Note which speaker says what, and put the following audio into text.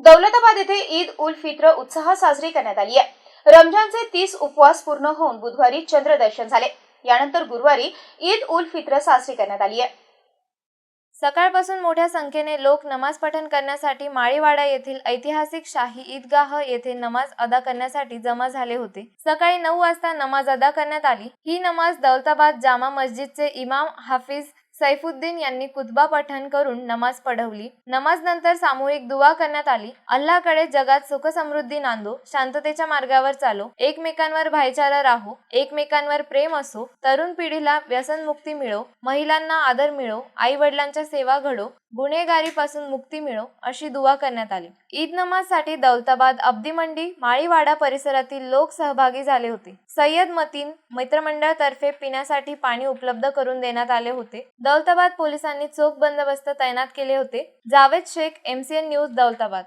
Speaker 1: दौलताबाद येथे ईद उल फित्र उत्साहात साजरी करण्यात आली आहे. रमजानचे तीस उपवास पूर्ण होऊन बुधवारी चंद्रदर्शन झाले. यानंतर गुरुवारी ईद उल फित्र साजरी करण्यात आली आहे.
Speaker 2: सकाळपासून मोठ्या संख्येने लोक नमाज पठण करण्यासाठी माळीवाडा येथील ऐतिहासिक शाही ईदगाह येथे नमाज अदा करण्यासाठी जमा झाले होते. सकाळी नऊ वाजता नमाज अदा करण्यात आली. ही नमाज दौलताबाद जामा मस्जिदचे इमाम हाफिज सैफुद्दीन यांनी कुतबा पठण करून नमाज पढवली. नमाज नंतर सामूहिक दुवा करण्यात आली. अल्लाकडे जगात सुख समृद्धी नांदो शांततेच्या मार्गावर चालो. एकमेकांवर भाईचारा राहो. एकमेकांवर प्रेम असो. तरुण पिढीला व्यसनमुक्ती मिळो. महिलांना आदर मिळो. आई वडिलांच्या सेवा घडो. गुन्हेगारीपासून मुक्ती मिळो अशी दुवा करण्यात आली. ईद नमाजसाठी दौलताबाद अब्दी मंडी माळीवाडा परिसरातील लोक सहभागी झाले होते. सय्यद मतीन मित्रमंडळातर्फे पिण्यासाठी पाणी उपलब्ध करून देण्यात आले होते. दौलताबाद पोलिसांनी चोख बंदोबस्त तैनात केले होते. Javed Shaikh MCN news Daulatabad.